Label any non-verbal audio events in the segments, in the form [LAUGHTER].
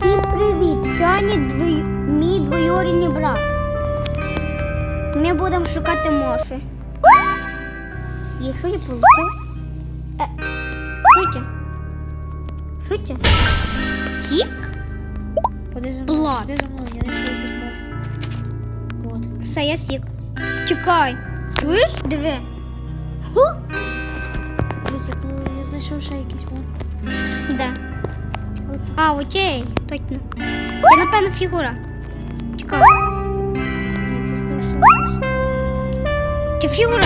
Всім привіт! Сьогодні двой... мій двоюрідний брат. Ми будемо шукати морфи. І що я полетів? Е? Що це? Сік? Ходи за мною, ходи за мною, я знайшов якийсь морф. Вот. Все, я сік. Чекай. Чуєш? Диви. Ху! Дивись, я, знайшов ще якийсь морф. Де? А, окей, точно. Це, напевно, фігура. Чекай. Це фігура.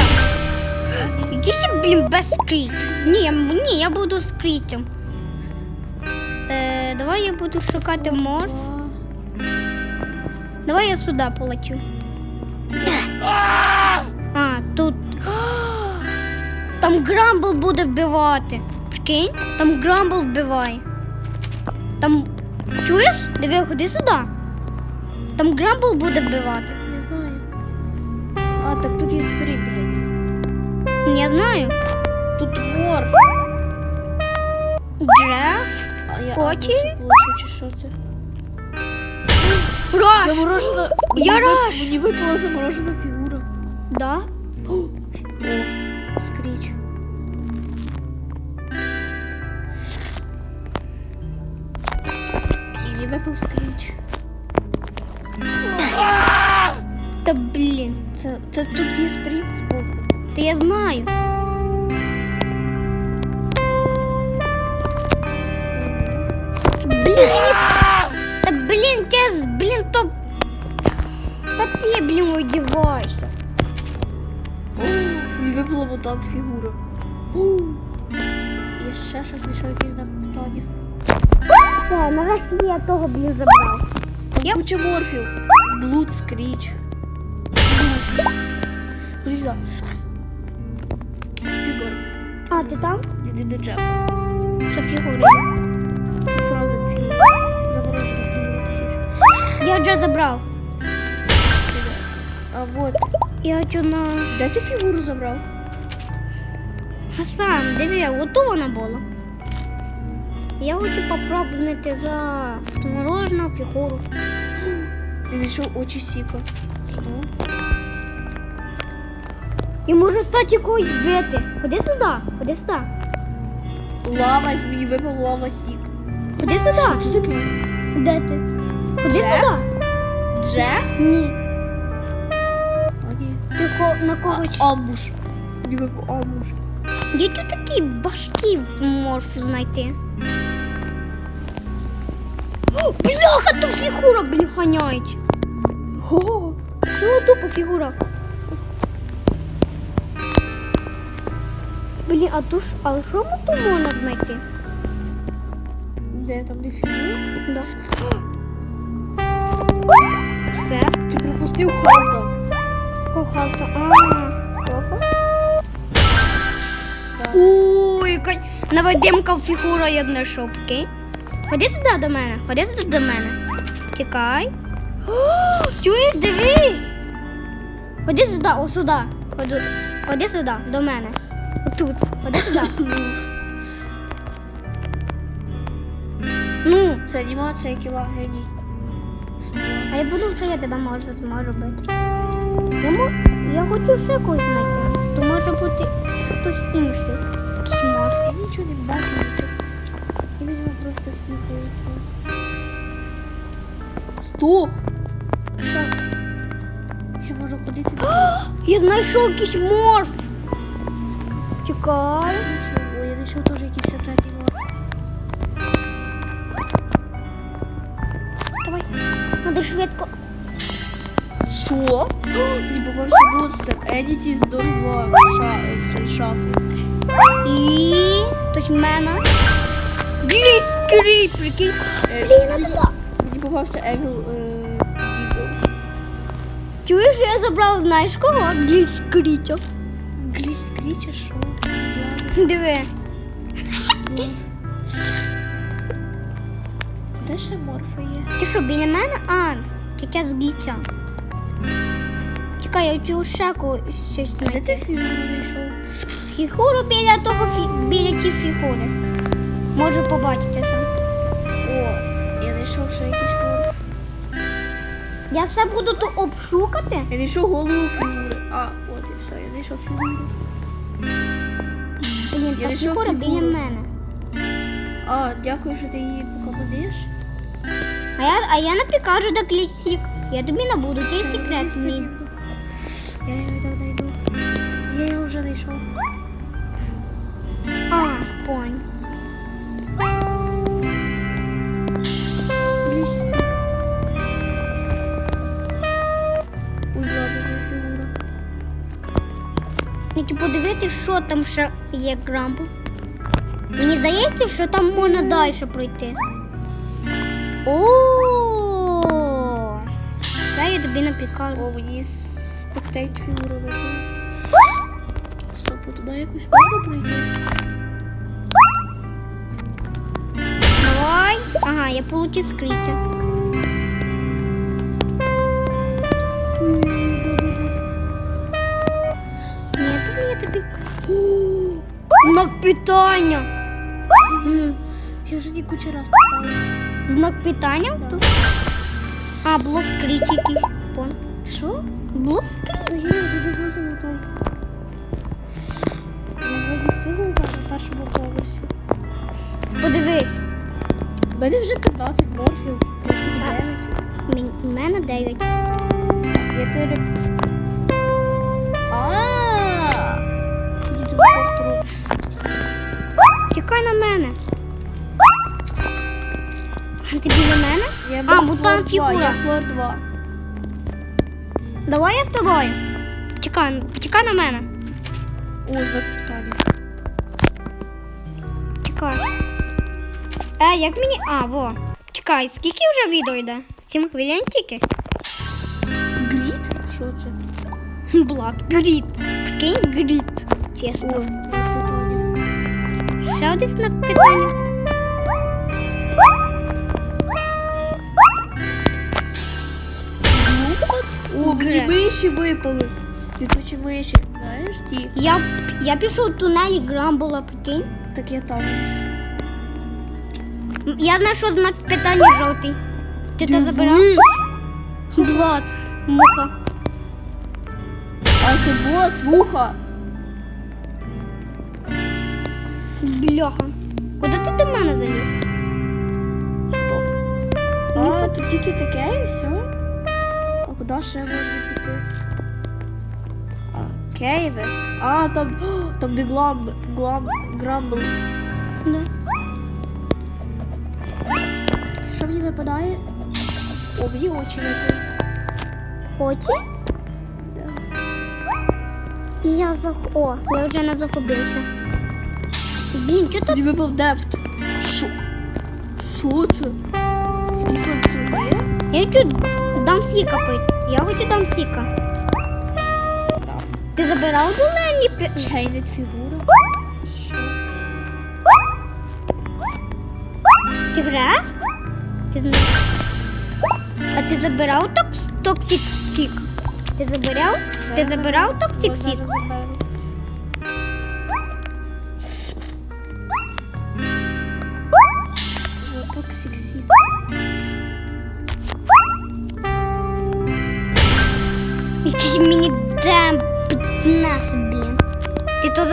Який ще, блін, без скріч. Ні, я- ні, я буду скрічем. Е, давай я буду шукати морф. Давай я сюди полечу. А, тут. Там Грамбл буде вбивати. Прикинь? Там Грамбл вбиває. Там. Чуєш? Диви, ходи сюди. Там Грамбл буде вбивати. Не знаю. А, так тут є спирит геній. Я знаю. Тут морф. Джеф. А я Очі? Амбушу получив, чи що це? Раш! Заморожена. Я мені вип- Раш! Мені випала заморожена фігура. Да? О, скріч. Мені випав скріч. Та блін. Це, це тут є спринт збоку. Та я знаю. Блін, та блін, ти, з- блін, то. Та ти, блін, одівайся. [GASPS] Мені випала мутант фігура. [GASPS] О, Я ще щось знайшов якийсь знак питання. [GASPS] Все, нарешті я того, блін, забрав. Я- куча морфів. Блуд скріч. Сюди. А, ти там? Іди до Джефа. Що фігури? Це Фрозен фігура. Заморожена фігура. Я вже забрав. А вот. Я хочу на. Де ти фігуру забрав? Хасан, диви, ото вона була. Я хочу попробувати за морожену фігуру. Я знайшов очі Сіка. Що? І можу стати когось бити. Ходи сюди, ходи сюди. Лава, мені випав лава Сік. Ходи Що сюди. це таке? Де ти? Ходи Джеф? сюди. Джеф? Ні. А ні. Ти ко- на когось. А, амбуш. Мені випав амбуш. Де тут такі башки морф знайти? О, Бляха, тут фігура, блін, ганяється. О, Що тупо фігура? Блін, а тут, ж- але що ми тут можна знайти? де там де фігура? Да. Все, Ти пропустив халта. кохалка. А, кого? Ой, яка невидимка фігура знайшов, окей? Ходи сюди до мене, ходи сюди до мене. Тікай. Чуєш, дивись. Ходи сюди, о сюди. Ходи, ходи сюди, до мене. Отут, ходи сюди. ну, Це анімація кіла геній. а я буду, що я тебе можу, зможу бити. Я, я хочу ще когось знайти. То може бути хтось інший. Якийсь морф. Я нічого не бачу це. Я візьму просто сіку. Стоп! Що? Я можу ходити до [GASPS] Я знайшов якийсь морф. Чекай. нічого. Я знайшов теж якийсь секретний морф. Давай. Надо швидко. Що? Мені попався монстр. Еніті з Дож 2. Ша, е, цей шафи. І хтось в мене. Гліскрі, прикинь. Е, Блін, а мені- попався Евіл е, Чуєш, я забрав, знаєш кого? Гліскріча. Гліс скріча, що? Диви. Де ще морфа є? Ти що, біля мене? А, ти час гліця. Чекай, я цю шеку щось А де ти фігуру знайшов? Фігуру біля того фі... біля ті фігури. Можу побачити сам. О, я знайшов ще якийсь морф. Я все буду тут обшукати. Я знайшов голову фігури. А, от і все, я знайшов фігуру. Блін, та знайшов фігура біля фігуру. мене. А, дякую, що ти її покомандиш. А я, а я не покажу до клісік. Я тобі не буду, це секрет мій. Я його так знайду. Я його вже знайшов. А, понь. Фігура. Ну, типу, подивитися, що там ще є грамбл. Мені здається, що там можна далі пройти. О, тобі не підкажу. О, мені спектейт фігура випала. Стоп, туди якось можна пройти? Давай. Ага, я получив скриття. Ні, тут ні, тобі. Знак питання. Я вже не куча раз попалась. Знак питання Да. тут. А, було скриття якийсь. Пон. Що? Було скриття. Я вже давно залутав. Я вроді все залутав на першому поверсі. Подивись. У мене вже 15 морфів, У мене 9. Я портру. Чекай на мене. А ти біля мене? Я А, бо там фігура. Я флор 2. Давай я з тобою. Чекай, чекай на мене. О, знак. Чекай. Е, як мені. А, во. Чекай, скільки вже відео йде? Сім хвилин тільки? Гріт? Що це? Блад, гріт. Прикинь, гріт. Чесно. Ще один знак питання. О, мені Гре. миші випали. Літучі миші, знаєш ті? Я, я пішов в тунелі Грамбула, прикинь. Так я там. М, Я знайшов знак питання жовтий. Ти то забирав? Блад, муха. А це бос, муха. Бляха. Куди ти до мене заліз? Стоп. А, тут тільки таке і все. Куди ще можна піти? А, Кейвес. А, там, [GASPS] там де глам, глам, грамбл. Що мені випадає? О, мені очі випали. Оті? Да. І я зах... О, я вже не захопився. Блін, що тут? Мені випав депт. Що? Що це? Якісь ланцюги? Я хочу дам сіка пити. Я хочу там сіка. Ти забирав пі... Чайнет фігура. Що? Ти? Ти знаєш? А ти забирав токс... токсик сік? Ти забирав? Ти забирав токсик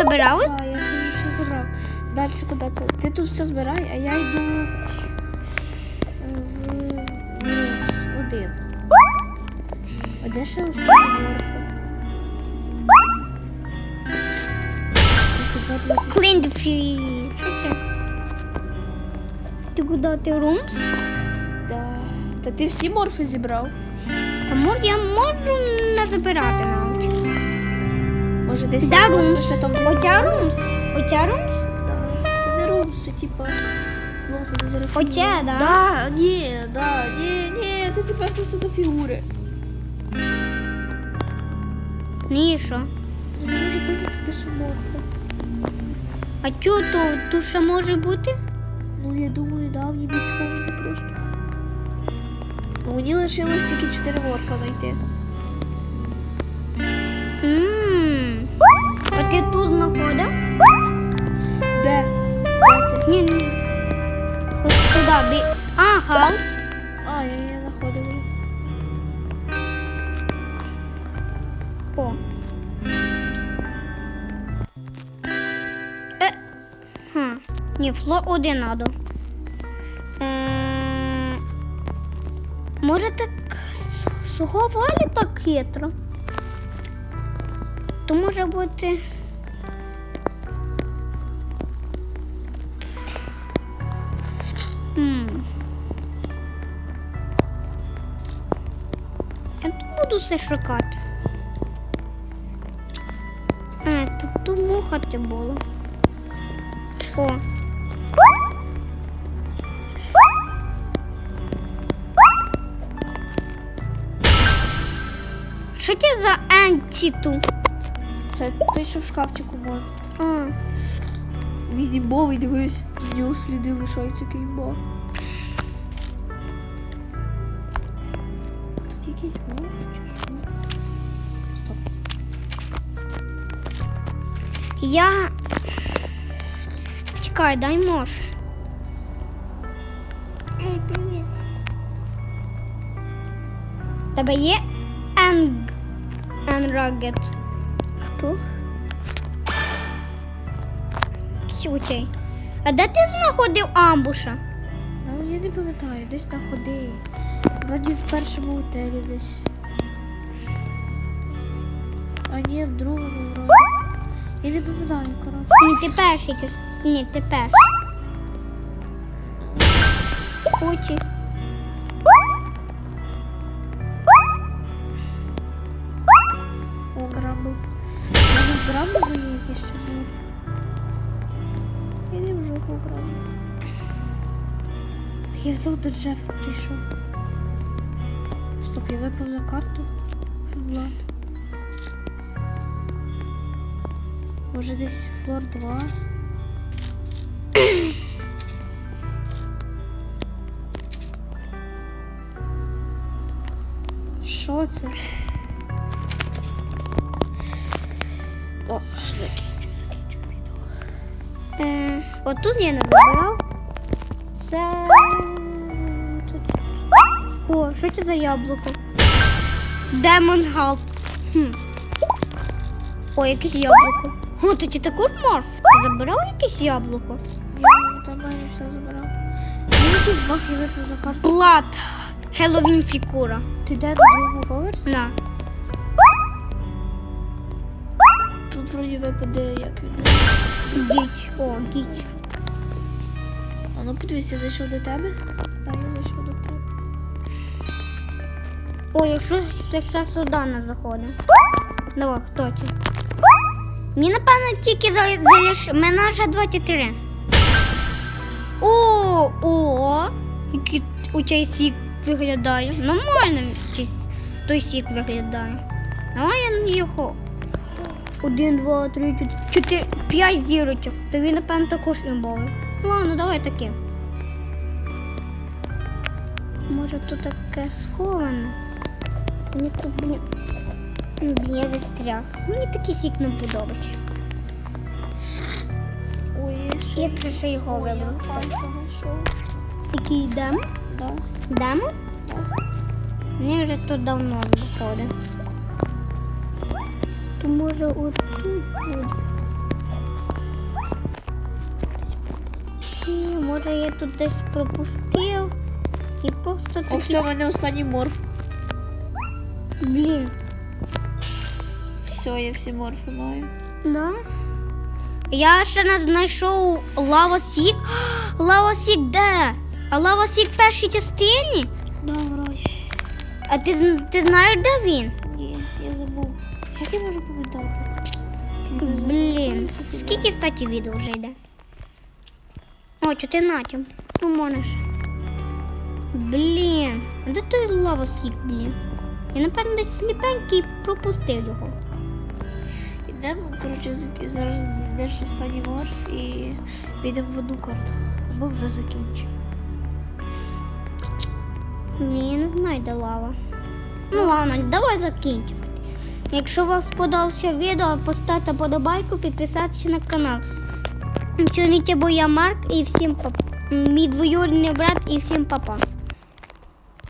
Забирав? А, я це вже все забрав. Далі куди ти? Ти тут все збирай, а я йду е, в мінус один. А де ще останні морфи? Двадцять два, двадцять- Clean the це? Ти куди ти румс? Да. Та ти всі морфи зібрав? Та мор я можу не забирати навіть. Може десь Де є румс? ще там Оця румс? Оця румс? Да. Це не румс, це типа. Не. Оце, да? Да, ні, да, ні, ні, ти тепер просто до фігури. Ні, що? Не можу поняти, де ще морфи. А чого то ще може бути? Ну, я думаю, да, вони десь сховані просто. Ну, мені лишилось тільки 4 морфа знайти. Де? Де ти? Ні, ні. Хоч туди. бі- А, халт. А, я її знаходив вже. О. Е. Хм. Ні, флор один надо. Е, може так с- сховали так хитро? То може бути. Я тут буду все шукати. Е, тут ту муха це було. О. Що це за ентіту? Це той, що в шкафчику монстр. А, Він імбовий, дивись, з нього сліди лишаються який імбов. Тут якийсь мов чи що? Стоп. я. Чекай, дай морф. Ей, привіт. Тебе є енг. Енрагет. Хто? Сючий. А де ти знаходив амбуша? Ну, я не пам'ятаю, десь на ходи. Вроді в першому готелі десь. А ні, в другому вроді. Я не пам'ятаю, коротше. Ні, ти перший. Ні, ти перший. Хочі. О, в грамбл якийсь ще був? Я знов до Джефа прийшов. Стоп, я випав за карту. Влад. Може десь флор 2. Що це? О, закінчу, закінчу відео. Е, отут я не забирав. Це. Що це за яблуко? Демон Галт. Хм. О, якесь яблуко. О, тоді також морф. Ти забирав якесь яблуко? Я майже все забирав. Я якийсь баг я за карту. Блад. Хеллоуін фігура. Ти де на другому поверсі? На. Тут вроді випаде, як він. Гіч. О, гіч. А ну подивись, я зайшов до тебе. Так, я зайшов до тебе. О, якщо ще сюди не заходить. Давай, хто це? Мені, напевно, тільки за- залиш... Мене вже 23. О, о, який у цей сік виглядає. Нормально той сік виглядає. Давай я його. Один, два, три, чотири, п'ять зірочок. То він, напевно, також імбовий. Ладно, давай таке. Може тут таке сховане? Мені тут, блін. ну, Блін, я застряг. Мені такий сік не подобається. Ой, я ще його знайшов. Який йдемо? Да. Йдемо? Мені вже тут давно виходить. То може отут буде. І може я тут десь пропустив. І просто О, все, в мене останній морф. Блін. Все, я всі морфи маю. Да? Я ще не знайшов лава сік. Лава сік де? А лава сік в першій частині? Да, вроді. А ти, ти знаєш, де він? Ні, я забув. Як я можу не Блін, скільки статі відео вже йде? О, чотирнадцять. Ну, можеш. Блін, а де той лава сік, блін? Я, напевно, десь сліпенький пропустив його. Йдемо, коротше, зараз йдеш останній морф і підемо в одну карту. Або вже закінчимо. Ні, я не знаю, де лава. Ну ладно, давай закінчимо. Якщо вам сподобалося відео, поставте подобайку, підписатися на канал. Чуніте, бо я Марк і всім пап. Мій двоюрідний брат і всім папа.